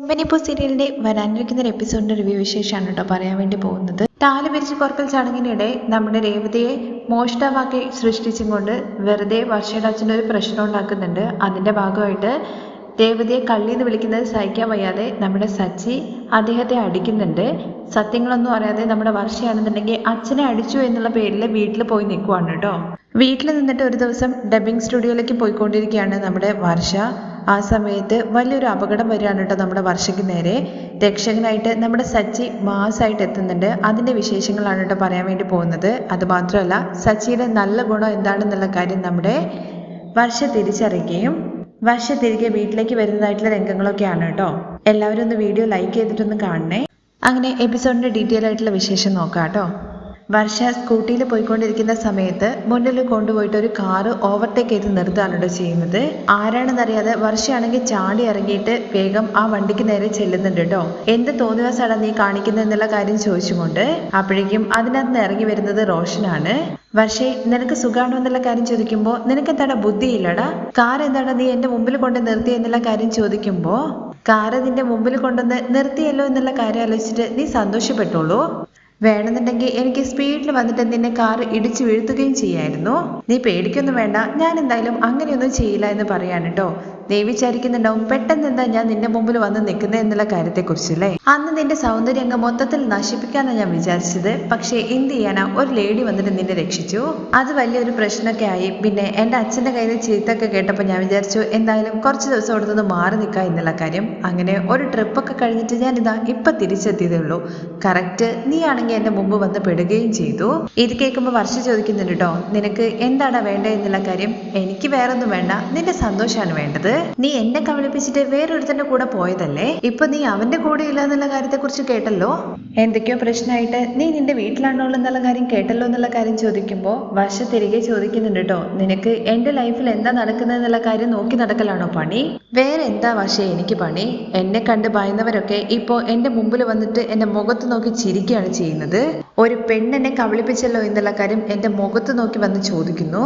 കമ്പനിപ്പൂ സീരിയലിന്റെ വരാനിരിക്കുന്ന ഒരു എപ്പിസോഡിന്റെ റിവ്യൂ വിശേഷമാണ് കേട്ടോ പറയാൻ വേണ്ടി പോകുന്നത്. താലി പിരിച്ച് കോർക്കൽ ചടങ്ങിനിടെ നമ്മുടെ രേവതിയെ മോഷ്ടാവാക്കി സൃഷ്ടിച്ചും കൊണ്ട് വെറുതെ വർഷയുടെ ഒരു പ്രശ്നം ഉണ്ടാക്കുന്നുണ്ട്. അതിന്റെ ഭാഗമായിട്ട് രേവതിയെ കള്ളി എന്ന് വിളിക്കുന്നത് സഹിക്കാൻ വയ്യാതെ നമ്മുടെ സച്ചി അദ്ദേഹത്തെ അടിക്കുന്നുണ്ട്. സത്യങ്ങളൊന്നും അറിയാതെ നമ്മുടെ വർഷയാണെന്നുണ്ടെങ്കിൽ അച്ഛനെ അടിച്ചു എന്നുള്ള പേരിൽ വീട്ടിൽ പോയി നിൽക്കുവാണ് കേട്ടോ. വീട്ടിൽ നിന്നിട്ട് ഒരു ദിവസം ഡബിങ് സ്റ്റുഡിയോയിലേക്ക് പോയിക്കൊണ്ടിരിക്കുകയാണ് നമ്മുടെ വർഷ. ആ സമയത്ത് വലിയൊരു അപകടം വരികയാണ് കേട്ടോ നമ്മുടെ വർഷയ്ക്ക് നേരെ. രക്ഷകനായിട്ട് നമ്മുടെ സച്ചി മാസായിട്ട് എത്തുന്നുണ്ട്. അതിന്റെ വിശേഷങ്ങളാണ് കേട്ടോ പറയാൻ വേണ്ടി പോകുന്നത്. അത് മാത്രമല്ല സച്ചിയുടെ നല്ല ഗുണം എന്താണെന്നുള്ള കാര്യം നമ്മുടെ വർഷ തിരിച്ചറിയുകയും വർഷ തിരികെ വീട്ടിലേക്ക് വരുന്നതായിട്ടുള്ള രംഗങ്ങളൊക്കെയാണ് കേട്ടോ. എല്ലാവരും ഒന്ന് വീഡിയോ ലൈക്ക് ചെയ്തിട്ടൊന്ന് കാണണേ. അങ്ങനെ എപ്പിസോഡിന്റെ ഡീറ്റെയിൽ ആയിട്ടുള്ള വിശേഷം നോക്കാം കേട്ടോ. വർഷ സ്കൂട്ടിയിൽ പോയിക്കൊണ്ടിരിക്കുന്ന സമയത്ത് മുന്നിൽ കൊണ്ടുപോയിട്ട് ഒരു കാറ് ഓവർടേക്ക് ചെയ്ത് നിർത്തുകയാണ് ചെയ്യുന്നത്. ആരാണെന്നറിയാതെ വർഷയാണെങ്കിൽ ചാടി ഇറങ്ങിയിട്ട് വേഗം ആ വണ്ടിക്ക് നേരെ ചെല്ലുന്നുണ്ട് കേട്ടോ. എന്ത് തോന്നിവാസാണ് നീ കാണിക്കുന്നത് എന്നുള്ള കാര്യം ചോദിച്ചുകൊണ്ട് അപ്പോഴേക്കും അതിനകത്ത് ഇറങ്ങി വരുന്നത് റോഷനാണ്. വർഷേ നിനക്ക് സുഖാണോ എന്നുള്ള കാര്യം ചോദിക്കുമ്പോൾ നിനക്ക് എന്താടാ ബുദ്ധിയില്ലടാ? കാർ എന്താടാ നീ എന്റെ മുമ്പിൽ കൊണ്ട് നിർത്തി എന്നുള്ള കാര്യം ചോദിക്കുമ്പോൾ കാർ നിന്റെ മുമ്പിൽ കൊണ്ടുവന്ന് നിർത്തിയല്ലോ എന്നുള്ള കാര്യം ആലോചിച്ചിട്ട് നീ സന്തോഷപ്പെട്ടോളൂ വേണമെന്നുണ്ടെങ്കിൽ എനിക്ക് സ്പീഡിൽ വന്നിട്ട് നിന്നെ കാർ ഇടിച്ചു വീഴ്ത്തുകയും ചെയ്യായിരുന്നു. നീ പേടിക്കൊന്നും വേണ്ട ഞാൻ എന്തായാലും അങ്ങനെയൊന്നും ചെയ്യില്ല എന്ന് പറയാണ് കേട്ടോ നീ വിചാരിക്കുന്നുണ്ടാവും പെട്ടെന്ന് എന്താ ഞാൻ നിന്റെ മുമ്പിൽ വന്ന് നിൽക്കുന്നത് എന്നുള്ള കാര്യത്തെക്കുറിച്ചല്ലേ? അന്ന് നിന്റെ സൗന്ദര്യം അങ്ങ് മൊത്തത്തിൽ നശിപ്പിക്കാന്നാണ് ഞാൻ വിചാരിച്ചത്. പക്ഷേ എന്ത് ചെയ്യാനാ? ഒരു ലേഡി വന്നിട്ട് നിന്നെ രക്ഷിച്ചു. അത് വലിയൊരു പ്രശ്നമൊക്കെ ആയി. പിന്നെ എന്റെ അച്ഛന്റെ കയ്യിൽ ചീത്തൊക്കെ കേട്ടപ്പോൾ ഞാൻ വിചാരിച്ചു എന്തായാലും കുറച്ച് ദിവസം അവിടെ നിന്ന് മാറി നിൽക്കാം എന്നുള്ള കാര്യം. അങ്ങനെ ഒരു ട്രിപ്പൊക്കെ കഴിഞ്ഞിട്ട് ഞാൻ ഇതാ ഇപ്പം തിരിച്ചെത്തിയതേ ഉള്ളൂ കറക്റ്റ് നീ ആണെങ്കിൽ എന്റെ മുമ്പ് വന്ന് പെടുകയും ചെയ്തു. ഇത് കേൾക്കുമ്പോൾ വർഷ ചോദിക്കുന്നുണ്ട് കേട്ടോ നിനക്ക് എന്താണ് വേണ്ടത് എന്നുള്ള കാര്യം? എനിക്ക് വേറൊന്നും വേണ്ട. നിന്റെ സന്തോഷമാണ് വേണ്ടത്. നീ എന്നെ കബളിപ്പിച്ചിട്ട് വേറൊരുത്തന്റെ കൂടെ പോയതല്ലേ? ഇപ്പൊ നീ അവന്റെ കൂടെ ഇല്ല എന്നുള്ള കാര്യത്തെ കുറിച്ച് കേട്ടല്ലോ? എന്തൊക്കെയോ പ്രശ്നമായിട്ട് നീ നിന്റെ വീട്ടിലാണോ എന്നുള്ള കാര്യം കേട്ടല്ലോ എന്നുള്ള കാര്യം ചോദിക്കുമ്പോൾ വർഷ തിരികെ ചോദിക്കുന്നുണ്ട് കേട്ടോ നിനക്ക് എന്റെ ലൈഫിൽ എന്താ നടക്കുന്നത് എന്നുള്ള കാര്യം നോക്കി നടക്കലാണോ പണി? വേറെ എന്താ വർഷ എനിക്ക് പണി? എന്നെ കണ്ട് ഭയന്നവരൊക്കെ ഇപ്പോ എന്റെ മുമ്പിൽ വന്നിട്ട് എന്റെ മുഖത്ത് നോക്കി ചിരിക്കുകയാണ് ചെയ്യുന്നത്. ഒരു പെണ്ണെന്നെ കബളിപ്പിച്ചല്ലോ എന്നുള്ള കാര്യം എന്റെ മുഖത്ത് നോക്കി വന്ന് ചോദിക്കുന്നു.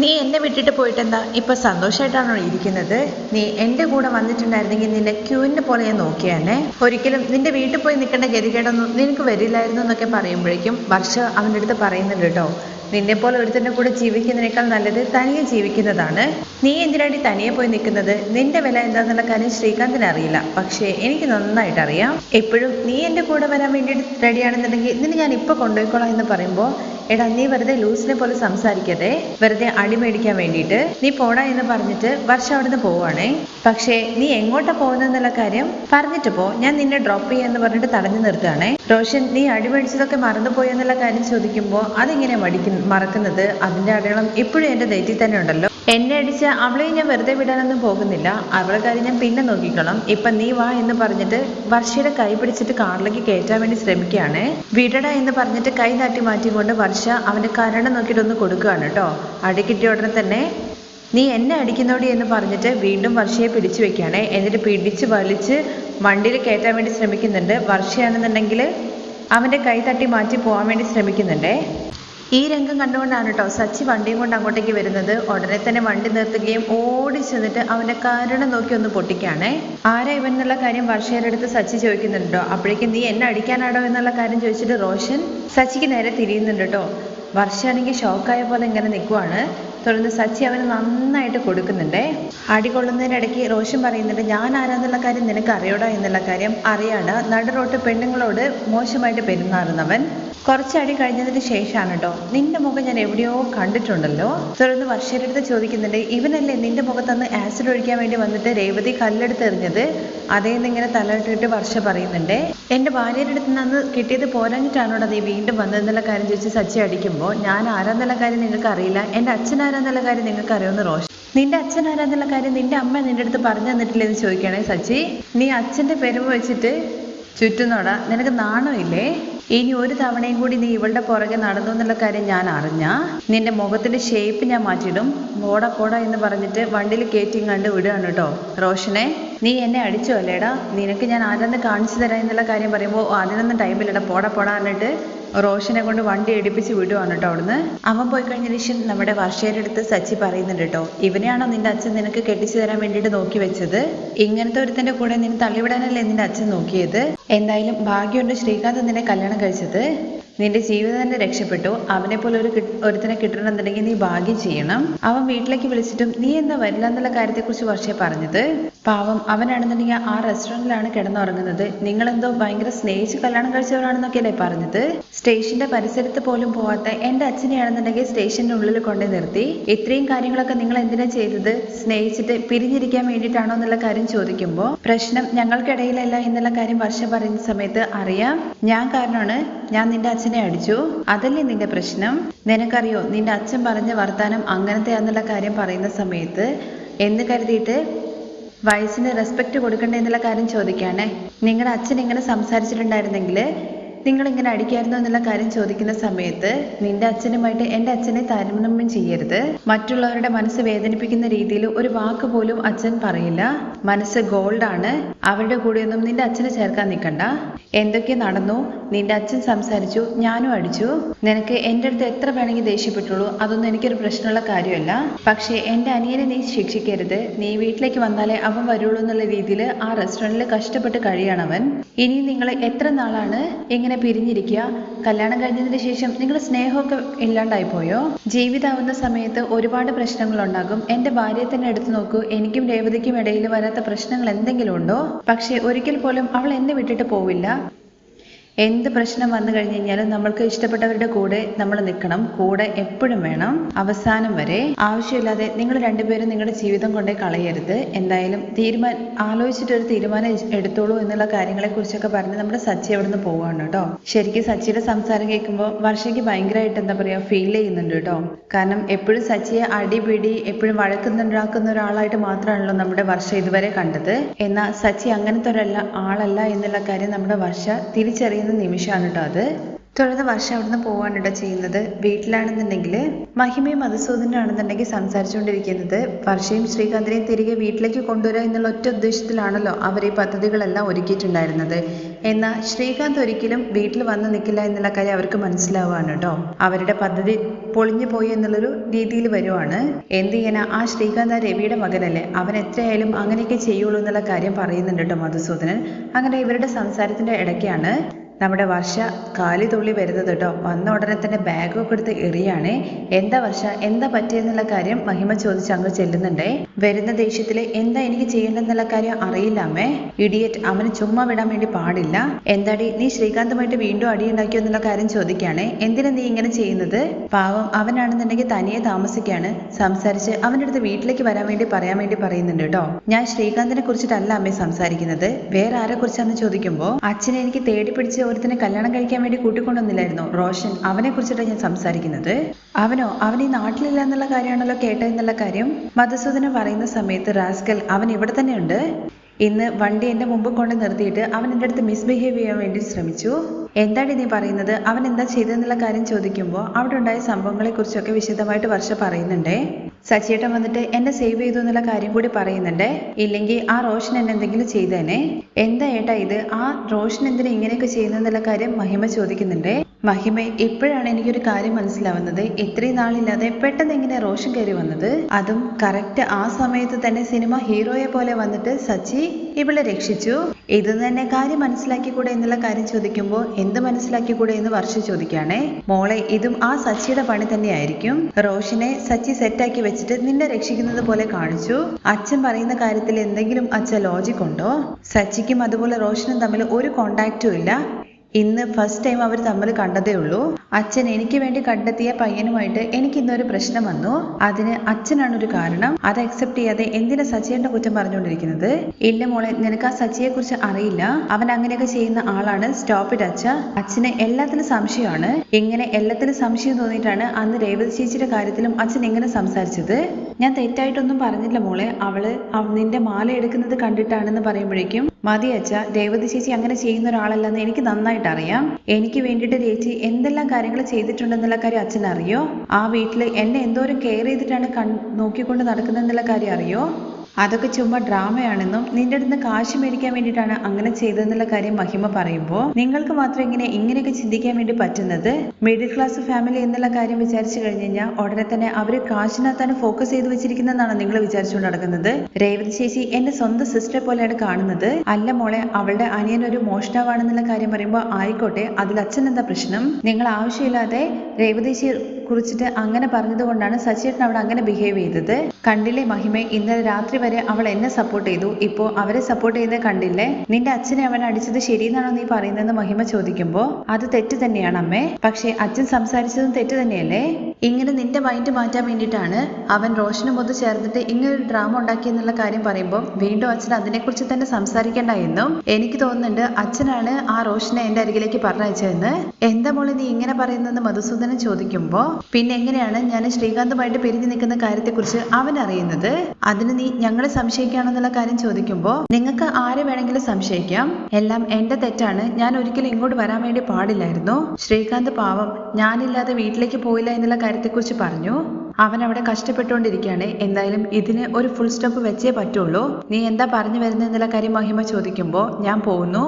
നീ എന്നെ വിട്ടിട്ട് പോയിട്ടെന്താ? ഇപ്പൊ സന്തോഷമായിട്ടാണോ ഇരിക്കുന്നത്? നീ എന്റെ കൂടെ വന്നിട്ടുണ്ടായിരുന്നെങ്കിൽ നിന്നെ ക്യൂവിന്റെ പോലെ ഞാൻ നോക്കിയാണേ ഒരിക്കലും നിന്റെ വീട്ടിൽ പോയി നിൽക്കേണ്ട ഗതികേടൊന്നും നിനക്ക് വരില്ലായിരുന്നു എന്നൊക്കെ പറയുമ്പോഴേക്കും വർഷ അവന്റെ അടുത്ത് പറയുന്നുണ്ട് കേട്ടോ. നിന്നെ പോലെ ഒരുത്തന്റെ കൂടെ ജീവിക്കുന്നതിനേക്കാൾ നല്ലത് തനിയെ ജീവിക്കുന്നതാണ്. നീ എന്തിനാടി തനിയെ പോയി നിൽക്കുന്നത്? നിന്റെ വില എന്താണെന്നുള്ള കാര്യം ശ്രീകാന്തിന് അറിയില്ല. പക്ഷേ എനിക്ക് നന്നായിട്ട് അറിയാം. എപ്പോഴും നീ എന്റെ കൂടെ വരാൻ വേണ്ടിയിട്ട് റെഡിയാണെന്നുണ്ടെങ്കിൽ നിന്നെ ഞാൻ ഇപ്പൊ കൊണ്ടുപോയിക്കോളാം എന്ന് പറയുമ്പോൾ എടാ നീ വെറുതെ ലൂസിനെ പോലെ സംസാരിക്കതെ വെറുതെ അടി മേടിക്കാൻ വേണ്ടിയിട്ട് നീ പോടാ എന്ന് പറഞ്ഞിട്ട് വർഷം അവിടുന്ന് പോവാണേ പക്ഷേ നീ എങ്ങോട്ടാ പോകുന്നെന്നുള്ള കാര്യം പറഞ്ഞിട്ട് പോ. ഞാൻ നിന്നെ ഡ്രോപ്പ് ചെയ്യാന്ന് പറഞ്ഞിട്ട് തടഞ്ഞു നിർത്തുകയാണേ. റോഷൻ നീ അടി മേടിച്ചതൊക്കെ മറന്നുപോയി എന്നുള്ള കാര്യം ചോദിക്കുമ്പോൾ അതെങ്ങനെ മടിക്ക മറക്കുന്നത് അതിന്റെ അടയാളം ഇപ്പോഴും എന്റെ നെറ്റിൽ തന്നെ ഉണ്ടല്ലോ. എന്നെ അടിച്ച അവളെ ഞാൻ വെറുതെ വിടാനൊന്നും പോകുന്നില്ല. അവളെ കാര്യം ഞാൻ പിന്നെ നോക്കിക്കോളാം. ഇപ്പൊ നീ വാ എന്ന് പറഞ്ഞിട്ട് വർഷയുടെ കൈ പിടിച്ചിട്ട് കാറിലേക്ക് കയറ്റാൻ വേണ്ടി ശ്രമിക്കുകയാണ്. വിടട എന്ന് പറഞ്ഞിട്ട് കൈ തട്ടി മാറ്റിക്കൊണ്ട് വർഷ അവന്റെ കരണം നോക്കിയിട്ടൊന്ന് കൊടുക്കുകയാണ് കേട്ടോ. അടി കിട്ടിയ ഉടനെ തന്നെ നീ എന്നെ അടിക്കുന്നോടി എന്ന് പറഞ്ഞിട്ട് വീണ്ടും വർഷയെ പിടിച്ചു വെക്കുകയാണ്. എന്നിട്ട് പിടിച്ച് വലിച്ച് വണ്ടിയിൽ കയറ്റാൻ വേണ്ടി ശ്രമിക്കുന്നുണ്ട്. വർഷയാണെന്നുണ്ടെങ്കിൽ അവന്റെ കൈ തട്ടി മാറ്റി പോകാൻ വേണ്ടി ശ്രമിക്കുന്നുണ്ടേ. ഈ രംഗം കണ്ടുകൊണ്ടാണ് കേട്ടോ സച്ചി വണ്ടിയും കൊണ്ട് അങ്ങോട്ടേക്ക് വരുന്നത്. ഉടനെ തന്നെ വണ്ടി നിർത്തുകയും ഓടി ചെന്നിട്ട് അവന്റെ കാരണം നോക്കി ഒന്ന് പൊട്ടിക്കാണേ. ആരാ ഇവൻ എന്നുള്ള കാര്യം വർഷയുടെ അടുത്ത് സച്ചി ചോദിക്കുന്നുണ്ടോ അപ്പോഴേക്കും നീ എന്നെ അടിക്കാനാടോ എന്നുള്ള കാര്യം ചോദിച്ചിട്ട് റോഷൻ സച്ചിക്ക് നേരെ തിരിയുന്നുണ്ട് കേട്ടോ വർഷയാണെങ്കിൽ ഷോക്കായ പോലെ ഇങ്ങനെ നിൽക്കുവാണ് തുടർന്ന് സച്ചി അവന് നന്നായിട്ട് കൊടുക്കുന്നുണ്ടേ. അടി കൊള്ളുന്നതിനിടയ്ക്ക് റോഷൻ പറയുന്നുണ്ട് ഞാൻ ആരാന്നുള്ള കാര്യം നിനക്ക് അറിയോടാ എന്നുള്ള കാര്യം അറിയാടാ. നടുറോട്ട് പെണ്ണുങ്ങളോട് മോശമായിട്ട് പെരുമാറുന്നവൻ. കുറച്ചടി കഴിഞ്ഞതിന് ശേഷമാണ് കേട്ടോ നിന്റെ മുഖം ഞാൻ എവിടെയോ കണ്ടിട്ടുണ്ടല്ലോ. തുടർന്ന് വർഷരടുത്ത് ചോദിക്കുന്നുണ്ട് ഇവനല്ലേ നിന്റെ മുഖത്തന്ന് ആസിഡ് ഒഴിക്കാൻ വേണ്ടി വന്നിട്ട് രേവതി കല്ലെടുത്ത് എറിഞ്ഞത്? അതേന്ന് ഇങ്ങനെ തലയിട്ടിട്ട് വർഷ പറയുന്നുണ്ട്. എന്റെ ഭാര്യയുടെ അടുത്ത് നിന്ന് കിട്ടിയത് പോരാഞ്ഞിട്ടാണോടാ നീ വീണ്ടും വന്നതെന്നുള്ള കാര്യം ചോദിച്ച് സച്ചി അടിക്കുമ്പോൾ ഞാൻ ആരാന്നുള്ള കാര്യം നിങ്ങൾക്ക് അറിയില്ല എന്റെ അച്ഛൻ ആരാന്നുള്ള കാര്യം നിങ്ങൾക്ക് അറിയുമെന്ന് റോഷൻ. നിന്റെ അച്ഛൻ ആരാന്നുള്ള കാര്യം നിന്റെ അമ്മ നിന്റെ അടുത്ത് പറഞ്ഞു തന്നിട്ടില്ലേ എന്ന് ചോദിക്കണേ സച്ചി. നീ അച്ഛന്റെ പെരുമ വെച്ചിട്ട് ചുറ്റുന്നോടാ. നിനക്ക് നാണമില്ലേ? ഇനി ഒരു തവണയും കൂടി നീ ഇവളുടെ പുറകെ നടന്നു എന്നുള്ള കാര്യം ഞാൻ അറിഞ്ഞ? നിന്റെ മുഖത്തിന്റെ ഷേപ്പ് ഞാൻ മാറ്റിയിടും. മോട പോടാ എന്ന് പറഞ്ഞിട്ട് വണ്ടിയിൽ കയറ്റിയും കണ്ട് വിടുകയാണ് കേട്ടോ. റോഷനെ നീ എന്നെ അടിച്ചോ അല്ലേടാ? നിനക്ക് ഞാൻ ആരെന്ന് കാണിച്ചു തരാം എന്നുള്ള കാര്യം പറയുമ്പോൾ "ഓ, അതിനൊന്നും ടൈമില്ലടാ പോടാ പോടാ എന്നിട്ട് റോഷനെ കൊണ്ട് വണ്ടി എടുപ്പിച്ച് വിടുവാണ് കേട്ടോ അവിടുന്ന്. അവൻ പോയി കഴിഞ്ഞ ശേഷം നമ്മുടെ വർഷയുടെ അടുത്ത് സച്ചി പറയുന്നുണ്ട് കേട്ടോ ഇവനെയാണോ നിന്റെ അച്ഛൻ നിനക്ക് കെട്ടിച്ചു തരാൻ വേണ്ടിയിട്ട് നോക്കി വെച്ചത്? ഇങ്ങനത്തെ ഒരുത്തന്റെ കൂടെ നിന്നെ തള്ളിവിടാനല്ലേ നിന്റെ അച്ഛൻ നോക്കിയത്? എന്തായാലും ഭാഗ്യമുണ്ട് ശ്രീകാന്ത് നിന്നെ കല്യാണം കഴിച്ചത്. നിന്റെ ജീവിതം തന്നെ രക്ഷപ്പെട്ടു. അവനെ പോലെ ഒരു ഒരുത്തിനെ കിട്ടണമെന്നുണ്ടെങ്കിൽ നീ ഭാഗ്യം ചെയ്യണം. അവൻ വീട്ടിലേക്ക് വിളിച്ചിട്ടും നീ എന്താ വരില്ല എന്നുള്ള കാര്യത്തെക്കുറിച്ച് വർഷയെ പറഞ്ഞത്? പാവം അവനാണെന്നുണ്ടെങ്കിൽ ആ റെസ്റ്റോറന്റിലാണ് കിടന്നുറങ്ങുന്നത്. നിങ്ങളെന്തോ ഭയങ്കര സ്നേഹിച്ച് കല്യാണം കഴിച്ചവരാണെന്നൊക്കെയല്ലേ പറഞ്ഞത്? സ്റ്റേഷന്റെ പരിസരത്ത് പോലും പോവാത്ത എന്റെ അച്ഛനെയാണെന്നുണ്ടെങ്കിൽ സ്റ്റേഷന്റെ ഉള്ളിൽ കൊണ്ടു നിർത്തി. ഇത്രയും കാര്യങ്ങളൊക്കെ നിങ്ങൾ എന്തിനാ ചെയ്തത്? സ്നേഹിച്ചിട്ട് പിരിഞ്ഞിരിക്കാൻ വേണ്ടിയിട്ടാണോ എന്നുള്ള കാര്യം ചോദിക്കുമ്പോൾ പ്രശ്നം ഞങ്ങൾക്കിടയിലല്ല എന്നുള്ള കാര്യം വർഷ പറയുന്ന സമയത്ത് അറിയാം. ഞാൻ കാരണമാണ് ഞാൻ നിന്റെ അച്ഛനെ അടിച്ചു. അതല്ലേ നിന്റെ പ്രശ്നം? നിനക്കറിയോ നിന്റെ അച്ഛൻ പറഞ്ഞ വർത്താനം അങ്ങനത്തെ എന്നുള്ള കാര്യം പറയുന്ന സമയത്ത് എന്ന് കരുതിയിട്ട് വയസ്സിന് റെസ്പെക്റ്റ് കൊടുക്കണ്ടേ എന്നുള്ള കാര്യം ചോദിക്കാനേ നിങ്ങളുടെ അച്ഛൻ ഇങ്ങനെ സംസാരിച്ചിട്ടുണ്ടായിരുന്നെങ്കിൽ നിങ്ങൾ ഇങ്ങനെ അടിക്കായിരുന്നു എന്നുള്ള കാര്യം ചോദിക്കുന്ന സമയത്ത് നിന്റെ അച്ഛനുമായിട്ട് എന്റെ അച്ഛനെ താരതമ്യം ചെയ്യരുത്. മറ്റുള്ളവരുടെ മനസ്സ് വേദനിപ്പിക്കുന്ന രീതിയിൽ ഒരു വാക്ക് പോലും അച്ഛൻ പറയില്ല. മനസ്സ് ഗോൾഡാണ്. അവരുടെ കൂടെയൊന്നും നിന്റെ അച്ഛനെ ചേർക്കാൻ നിൽക്കണ്ട. എന്തൊക്കെ നടന്നു? നിന്റെ അച്ഛൻ സംസാരിച്ചു ഞാനും അടിച്ചു. നിനക്ക് എന്റെ അടുത്ത് എത്ര വേണമെങ്കിൽ ദേഷ്യപ്പെട്ടുള്ളൂ? അതൊന്നും എനിക്കൊരു പ്രശ്നമുള്ള കാര്യമല്ല. പക്ഷേ എന്റെ അനിയനെ നീ ശിക്ഷിക്കരുത്. നീ വീട്ടിലേക്ക് വന്നാലേ അവൻ വരുള്ളൂ എന്നുള്ള രീതിയിൽ ആ റെസ്റ്റോറന്റിൽ കഷ്ടപ്പെട്ട് കഴിയണവൻ. ഇനി നിങ്ങൾ എത്ര നാളാണ് ഇങ്ങനെ പിരിഞ്ഞിരിക്കുക. കല്യാണം കഴിഞ്ഞതിന് ശേഷം നിങ്ങളുടെ സ്നേഹമൊക്കെ ഇല്ലാണ്ടായി പോയോ ജീവിതാവുന്ന സമയത്ത് ഒരുപാട് പ്രശ്നങ്ങൾ ഉണ്ടാകും എന്റെ ഭാര്യയെ തന്നെ എടുത്തു നോക്കൂ. എനിക്കും രേവതിക്കും ഇടയിൽ വരാത്ത പ്രശ്നങ്ങൾ എന്തെങ്കിലും ഉണ്ടോ? പക്ഷേ ഒരിക്കൽ പോലും അവൾ എന്നെ വിട്ടിട്ട് പോവില്ല. എന്ത് പ്രശ്നം വന്നു കഴിഞ്ഞു കഴിഞ്ഞാലും നമ്മൾക്ക് ഇഷ്ടപ്പെട്ടവരുടെ കൂടെ നമ്മൾ നിൽക്കണം. കൂടെ എപ്പോഴും വേണം. അവസാനം വരെ ആവശ്യമില്ലാതെ നിങ്ങൾ രണ്ടുപേരും നിങ്ങളുടെ ജീവിതം കൊണ്ടേ കളയരുത്. എന്തായാലും തീരുമാനം ആലോചിച്ചിട്ട് ഒരു തീരുമാനം എടുത്തോളൂ എന്നുള്ള കാര്യങ്ങളെ കുറിച്ചൊക്കെ പറഞ്ഞ് നമ്മുടെ സച്ചി അവിടെ നിന്ന് പോവാണ് കേട്ടോ. ശരിക്കും സച്ചിയുടെ സംസാരം കേൾക്കുമ്പോൾ വർഷയ്ക്ക് ഭയങ്കരമായിട്ട് എന്താ പറയുക ഫീൽ ചെയ്യുന്നുണ്ട് കേട്ടോ. കാരണം എപ്പോഴും സച്ചിയെ അടിപിടി എപ്പോഴും വഴക്കുന്നുണ്ടാക്കുന്ന ഒരാളായിട്ട് മാത്രമാണല്ലോ നമ്മുടെ വർഷ ഇതുവരെ കണ്ടത്. എന്നാൽ സച്ചി അങ്ങനത്തെ ഒരല്ല ആളല്ല എന്നുള്ള കാര്യം നമ്മുടെ വർഷ തിരിച്ചറിയുന്ന നിമിഷമാണ് കേട്ടോ അത്. തുടർന്ന് വർഷം അവിടുന്ന് പോവാണ് കേട്ടോ ചെയ്യുന്നത്. വീട്ടിലാണെന്നുണ്ടെങ്കിൽ മഹിമയും മധുസൂദനാണെന്നുണ്ടെങ്കിൽ സംസാരിച്ചുകൊണ്ടിരിക്കുന്നത് വർഷയും ശ്രീകാന്തിനെയും തിരികെ വീട്ടിലേക്ക് കൊണ്ടുവരിക എന്നുള്ള ഒറ്റ ഉദ്ദേശത്തിലാണല്ലോ അവർ ഈ പദ്ധതികളെല്ലാം ഒരുക്കിയിട്ടുണ്ടായിരുന്നത്. എന്നാൽ ശ്രീകാന്ത് ഒരിക്കലും വീട്ടിൽ വന്ന് നിൽക്കില്ല എന്നുള്ള കാര്യം അവർക്ക് മനസ്സിലാവുകയാണ് കേട്ടോ അവരുടെ പദ്ധതി പൊളിഞ്ഞു പോയി എന്നുള്ളൊരു രീതിയിൽ വരുവാണ്. എന്ത് ചെയ്യാനാ ആ ശ്രീകാന്ത് ആ രവിയുടെ മകനല്ലേ അവൻ എത്രയായാലും അങ്ങനെയൊക്കെ ചെയ്യുള്ളൂ എന്നുള്ള കാര്യം പറയുന്നുണ്ട് കേട്ടോ മധുസൂദനൻ. അങ്ങനെ ഇവരുടെ സംസാരത്തിന്റെ ഇടയ്ക്കാണ് നമ്മുടെ വർഷ കാലി തുള്ളി വരുന്നത് കേട്ടോ. വന്ന ഉടനെ തന്നെ ബാഗൊക്കെ എടുത്ത് എറിയാണേ. എന്താ വർഷ? എന്താ പറ്റിയെന്നുള്ള കാര്യം മഹിമ ചോദിച്ച് അങ്ങ് ചെല്ലുന്നുണ്ടേ. വരുന്ന ദേഷ്യത്തിൽ എന്താ എനിക്ക് ചെയ്യേണ്ടെന്നുള്ള കാര്യം അറിയില്ലാമേ ഇഡിയറ്റ് അവന് ചുമ്മാ വിടാൻ വേണ്ടി പാടില്ല. എന്താടി? നീ ശ്രീകാന്തുമായിട്ട് വീണ്ടും അടിയുണ്ടാക്കിയോ എന്നുള്ള കാര്യം ചോദിക്കുകയാണേ എന്തിനാ നീ ഇങ്ങനെ ചെയ്യുന്നത്? പാവം അവനാണെന്നുണ്ടെങ്കിൽ തനിയെ താമസിക്കാണ്. സംസാരിച്ച് അവന്റെ അടുത്ത് വീട്ടിലേക്ക് വരാൻ വേണ്ടി പറയാൻ വേണ്ടി പറയുന്നുണ്ട് കേട്ടോ. ഞാൻ ശ്രീകാന്തിനെ കുറിച്ചിട്ടല്ല അമ്മേ സംസാരിക്കുന്നത്. വേറെ ആരെ കുറിച്ചാന്ന് ചോദിക്കുമ്പോൾ അച്ഛനെ എനിക്ക് തേടി പിടിച്ച് ഒരുത്തിനെ കല്യാണം കഴിക്കാൻ വേണ്ടി കൂട്ടിക്കൊണ്ടുവന്നില്ലായിരുന്നു? റോഷൻ അവനെ കുറിച്ചിട്ടാണ് ഞാൻ സംസാരിക്കുന്നത്. അവനോ? അവൻ ഈ നാട്ടിലില്ല എന്നുള്ള കാര്യമാണല്ലോ കേട്ടെന്നുള്ള കാര്യം? മധുസൂദനം പറയുന്ന സമയത്ത് റാസ്കൽ അവൻ ഇവിടെ തന്നെയുണ്ട് ഇന്ന് വണ്ടി എന്റെ മുമ്പ് കൊണ്ട് നിർത്തിയിട്ട് അവൻ എന്റെ അടുത്ത് മിസ്ബിഹേവ് ചെയ്യാൻ വേണ്ടി ശ്രമിച്ചു. എന്താണ് നീ പറയുന്നത്? അവൻ എന്താ ചെയ്തെന്നുള്ള കാര്യം ചോദിക്കുമ്പോൾ അവിടെ ഉണ്ടായ സംഭവങ്ങളെക്കുറിച്ചൊക്കെ വിശദമായിട്ട് വർഷ പറയുന്നുണ്ടേ. സച്ചിയേട്ടൻ വന്നിട്ട് എന്നെ സേവ് ചെയ്തു എന്നുള്ള കാര്യം കൂടി പറയുന്നുണ്ടേ. ഇല്ലെങ്കിൽ ആ റോഷൻ എന്നെ എന്തെങ്കിലും ചെയ്തേനെ? എന്താ ഏട്ടാ ഇത്? ആ റോഷൻ എന്തിനാ ഇങ്ങനെയൊക്കെ ചെയ്യുന്നെന്നുള്ള കാര്യം മഹിമ ചോദിക്കുന്നുണ്ട്. മഹിമ ഇപ്പോഴാണ് എനിക്കൊരു കാര്യം മനസ്സിലാവുന്നത്? ഇത്രയും നാളില്ലാതെ പെട്ടെന്ന് എങ്ങനെ റോഷൻ കയറി വന്നത്? അതും കറക്റ്റ് ആ സമയത്ത് തന്നെ സിനിമ ഹീറോയെ പോലെ വന്നിട്ട് സച്ചി ഇവളെ രക്ഷിച്ചു. ഇത് തന്നെ കാര്യം മനസ്സിലാക്കിക്കൂടെ എന്നുള്ള കാര്യം ചോദിക്കുമ്പോൾ എന്ത് മനസ്സിലാക്കിക്കൂടെ എന്ന് വർഷ ചോദിക്കുകയാണേ. മോളെ ഇതും ആ സച്ചിയുടെ പണി തന്നെയായിരിക്കും. റോഷനെ സച്ചി സെറ്റാക്കി വെച്ചിട്ട് നിന്നെ രക്ഷിക്കുന്നത് പോലെ കാണിച്ചു. അച്ഛൻ പറയുന്ന കാര്യത്തിൽ എന്തെങ്കിലും അച്ഛൻ ലോജിക് ഉണ്ടോ? സച്ചിക്കും അതുപോലെ റോഷനും തമ്മിൽ ഒരു കോണ്ടാക്റ്റും ഇല്ല. ഇന്ന് ഫസ്റ്റ് ടൈം അവർ തമ്മിൽ കണ്ടതേ ഉള്ളൂ. അച്ഛൻ എനിക്ക് വേണ്ടി കണ്ടെത്തിയ പയ്യനുമായിട്ട് എനിക്ക് ഇന്നൊരു പ്രശ്നം വന്നു. അതിന് അച്ഛനാണ് ഒരു കാരണം. അത് അക്സെപ്റ്റ് ചെയ്യാതെ എന്തിനാ സച്ചിയുടെ കുറ്റം പറഞ്ഞുകൊണ്ടിരിക്കുന്നത്? ഇല്ല മോളെ നിനക്ക് ആ സച്ചിയെ കുറിച്ച് അറിയില്ല. അവൻ അങ്ങനെയൊക്കെ ചെയ്യുന്ന ആളാണ്. സ്റ്റോപ്പ് ഇറ്റ് അച്ഛ. അച്ഛന് എല്ലാത്തിനും സംശയമാണ്. ഇങ്ങനെ എല്ലാത്തിനും സംശയം തോന്നിയിട്ടാണ് അന്ന് രേവതി ചേച്ചിയുടെ കാര്യത്തിലും അച്ഛൻ ഇങ്ങനെ സംസാരിച്ചത്. ഞാൻ തെറ്റായിട്ടൊന്നും പറഞ്ഞില്ല മോളെ. അവൾ അവ- നിന്റെ മാല എടുക്കുന്നത് കണ്ടിട്ടാണെന്ന് പറയുമ്പോഴേക്കും മതി അച്ഛ രേവതി ചേച്ചി അങ്ങനെ ചെയ്യുന്ന ഒരാളല്ലെന്ന് എനിക്ക് നന്നായിട്ട് അറിയാം എനിക്ക് വേണ്ടിയിട്ട് ചേച്ചി എന്തെല്ലാം കാര്യങ്ങൾ ചെയ്തിട്ടുണ്ടെന്നുള്ള കാര്യം അച്ഛൻ അറിയോ ആ വീട്ടിൽ എന്നെ എന്തോരം കെയർ ചെയ്തിട്ടാണ് കൺ നോക്കിക്കൊണ്ട് നടക്കുന്നതെന്നുള്ള കാര്യം അറിയോ? അതൊക്കെ ചുമ്മാ ഡ്രാമയാണെന്നും നിന്റെ അടുത്ത് കാശ് മേടിക്കാൻ വേണ്ടിയിട്ടാണ് അങ്ങനെ ചെയ്തതെന്നുള്ള കാര്യം മഹിമ പറയുമ്പോൾ നിങ്ങൾക്ക് മാത്രം ഇങ്ങനെ ഇങ്ങനെയൊക്കെ ചിന്തിക്കാൻ വേണ്ടി പറ്റുന്നത്? മിഡിൽ ക്ലാസ് ഫാമിലി എന്നുള്ള കാര്യം വിചാരിച്ചു കഴിഞ്ഞു കഴിഞ്ഞാൽ ഉടനെ തന്നെ അവർ കാശിനകത്താണ് ഫോക്കസ് ചെയ്ത് വെച്ചിരിക്കുന്നതെന്നാണ് നിങ്ങൾ വിചാരിച്ചുകൊണ്ട് നടക്കുന്നത്. രേവതി ചേച്ചി എന്റെ സ്വന്തം സിസ്റ്റർ പോലെയാണ് കാണുന്നത്. അല്ല മോളെ അവളുടെ അനിയൻ ഒരു മോഷ്ടാവാണെന്നുള്ള കാര്യം പറയുമ്പോൾ ആയിക്കോട്ടെ അതിൽ അച്ഛൻ എന്താ പ്രശ്നം? നിങ്ങൾ ആവശ്യമില്ലാതെ രേവതി കുറിച്ചിട്ട് അങ്ങനെ പറഞ്ഞതുകൊണ്ടാണ് സച്ചേട്ടൻ അവിടെ അങ്ങനെ ബിഹേവ് ചെയ്തത്. കണ്ടില്ലേ മഹിമ ഇന്നലെ രാത്രി വരെ അവൾ എന്നെ സപ്പോർട്ട് ചെയ്തു. ഇപ്പോ അവരെ സപ്പോർട്ട് ചെയ്യുന്നത് കണ്ടില്ലേ? നിന്റെ അച്ഛനെ അവൻ അടിച്ചത് ശരിയെന്നാണോ നീ പറയുന്നതെന്ന് മഹിമ ചോദിക്കുമ്പോ അത് തെറ്റ് തന്നെയാണ് അമ്മേ. പക്ഷേ അച്ഛൻ സംസാരിച്ചതും തെറ്റ് തന്നെയല്ലേ? ഇങ്ങനെ നിന്റെ മൈൻഡ് മാറ്റാൻ വേണ്ടിയിട്ടാണ് അവൻ റോഷനും ഒത്ത് ചേർന്നിട്ട് ഇങ്ങനെ ഒരു ഡ്രാമ ഉണ്ടാക്കിയെന്നുള്ള കാര്യം പറയുമ്പോൾ വീണ്ടും അച്ഛൻ അതിനെക്കുറിച്ച് തന്നെ സംസാരിക്കേണ്ട എന്നും എനിക്ക് തോന്നുന്നുണ്ട് അച്ഛനാണ് ആ റോഷനെ എന്റെ അരികിലേക്ക് പറഞ്ഞയച്ചതെന്ന്. എന്താ മോളെ നീ ഇങ്ങനെ പറയുന്നതെന്ന് മധുസൂദനൻ ചോദിക്കുമ്പോ പിന്നെ എങ്ങനെയാണ് ഞാൻ ശ്രീകാന്തുമായിട്ട് പിരിഞ്ഞു നിൽക്കുന്ന കാര്യത്തെക്കുറിച്ച് അവൻ അറിയുന്നത്? അതിന് നീ ഞങ്ങളെ സംശയിക്കുകയാണെന്നുള്ള കാര്യം ചോദിക്കുമ്പോ നിങ്ങൾക്ക് ആരെ വേണമെങ്കിലും സംശയിക്കാം. എല്ലാം എന്റെ തെറ്റാണ്. ഞാൻ ഒരിക്കലും ഇങ്ങോട്ട് വരാൻ വേണ്ടി പാടില്ലായിരുന്നു. ശ്രീകാന്ത് പാവം. ഞാനില്ലാതെ വീട്ടിലേക്ക് പോയില്ല എന്നുള്ള കാര്യത്തെക്കുറിച്ച് പറഞ്ഞു. അവൻ അവിടെ കഷ്ടപ്പെട്ടുകൊണ്ടിരിക്കുകയാണ്. എന്തായാലും ഇതിന് ഒരു ഫുൾ സ്റ്റോപ്പ് വെച്ചേ പറ്റുള്ളൂ. നീ എന്താ പറഞ്ഞു വരുന്നതെന്നുള്ള കാര്യം മഹിമ ചോദിക്കുമ്പോൾ ഞാൻ പോകുന്നു.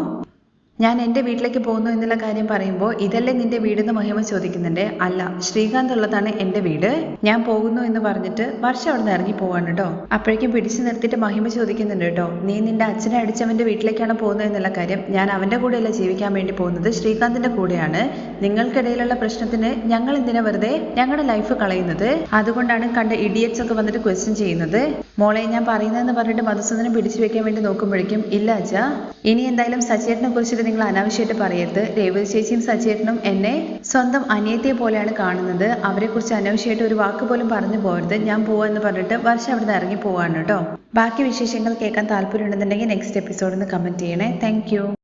ഞാൻ എന്റെ വീട്ടിലേക്ക് പോകുന്നു എന്നുള്ള കാര്യം പറയുമ്പോൾ ഇതല്ലേ നിന്റെ വീടെന്ന് മഹിമ ചോദിക്കുന്നുണ്ട്? അല്ല ശ്രീകാന്ത് ഉള്ളതാണ് എന്റെ വീട്. ഞാൻ പോകുന്നു എന്ന് പറഞ്ഞിട്ട് വർഷം അവിടെ നിന്ന് ഇറങ്ങി പോവാണ് കേട്ടോ അപ്പോഴേക്കും പിടിച്ചു നിർത്തിയിട്ട് മഹിമ ചോദിക്കുന്നുണ്ട് കേട്ടോ നീ നിന്റെ അച്ഛനെ അടിച്ചവന്റെ വീട്ടിലേക്കാണ് പോകുന്നത് എന്നുള്ള കാര്യം? ഞാൻ അവന്റെ കൂടെയല്ല ജീവിക്കാൻ വേണ്ടി പോകുന്നത്? ശ്രീകാന്തിന്റെ കൂടെയാണ്. നിങ്ങൾക്കിടയിലുള്ള പ്രശ്നത്തിന് ഞങ്ങൾ എന്തിനാ വെറുതെ ഞങ്ങളുടെ ലൈഫ് കളയുന്നത്? അതുകൊണ്ടാണ് കണ്ട ഇഡിയറ്റ്സ് ഒക്കെ വന്നിട്ട് ക്വസ്റ്റ്യൻ ചെയ്യുന്നത്. മോളെ ഞാൻ പറയുന്നതെന്ന് പറഞ്ഞിട്ട് മധുസൂദനം പിടിച്ചു വെക്കാൻ വേണ്ടി നോക്കുമ്പോഴേക്കും ഇല്ല അച്ഛ. ഇനി എന്തായാലും സച്ചേട്ടനെ കുറിച്ചിട്ട് നിങ്ങൾ അനാവശ്യമായിട്ട് പറയരുത്. രേവതി ചേച്ചിയും സച്ചേട്ടനും എന്നെ സ്വന്തം അനിയത്തെ പോലെയാണ് കാണുന്നത്. അവരെക്കുറിച്ച് അനാവശ്യമായിട്ട് ഒരു വാക്ക് പോലും പറഞ്ഞു പോകരുത്. ഞാൻ പോവാന്ന് പറഞ്ഞിട്ട് വർഷം അവിടെ ഇറങ്ങി പോവാണ് കേട്ടോ. ബാക്കി വിശേഷങ്ങൾ കേൾക്കാൻ താല്പര്യമുണ്ടെന്നുണ്ടെങ്കിൽ നെക്സ്റ്റ് എപ്പിസോഡിൽ നിന്ന് കമന്റ് ചെയ്യണേ. താങ്ക്